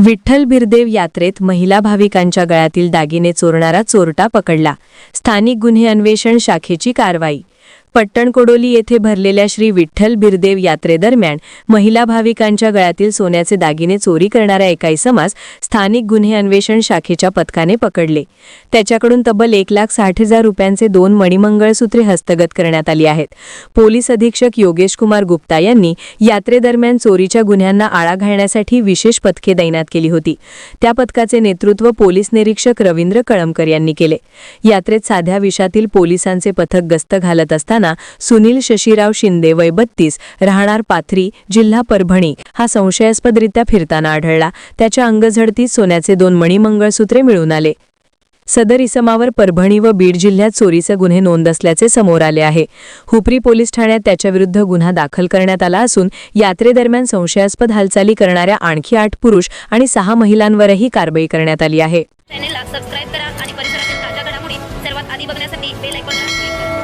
विठ्ठल बिरदेव यात्रेत महिला भाविकांच्या गळ्यातील दागिने चोरणारा चोरटा पकडला. स्थानिक गुन्हे अन्वेषण शाखेची कारवाई पट्टणकोडोली येथे भरलेल्या श्री विठ्ठल बिरदेव यात्रेदरम्यान महिला भाविकांच्या गळ्यातील सोन्याचे दागिने चोरी करणाऱ्या एका इसमास स्थानिक गुन्हे अन्वेषण शाखेच्या पथकाने पकडले. त्याच्याकडून तब्बल एक लाख साठ हजार रुपयांचे दोन मणिमंगळसूत्रे हस्तगत करण्यात आली आहेत. पोलीस अधीक्षक योगेश कुमार गुप्ता यांनी यात्रेदरम्यान चोरीच्या गुन्ह्यांना आळा घालण्यासाठी विशेष पथके तैनात केली होती. त्या पथकाचे नेतृत्व पोलीस निरीक्षक रवींद्र कळमकर यांनी केले. यात्रेत साध्या विषातील पोलिसांचे पथक गस्त घालत असताना असताना सुनील शशीराव शिंदे वय बत्तीस राहणार पाथरी जिल्हा परभणी हा संशयास्पदरित्या फिरताना आढळला. त्याच्या अंगझडतीत सोन्याचे दोन मणिमंगळसूत्रे मिळून आले. सदर इसमावर परभणी व बीड जिल्ह्यात चोरीचे गुन्हे नोंद असल्याचे समोर आले आहे. हुपरी पोलीस ठाण्यात त्याच्याविरुद्ध गुन्हा दाखल करण्यात आला असून यात्रेदरम्यान संशयास्पद हालचाली करणाऱ्या आणखी आठ पुरुष आणि सहा महिलांवरही कारवाई करण्यात आली आहे. चॅनेलला सबस्क्राईब करा आणि परिसरातील ताज्या घडामोडी सर्वात आधी बघण्यासाठी बेल आयकॉनला क्लिक करा.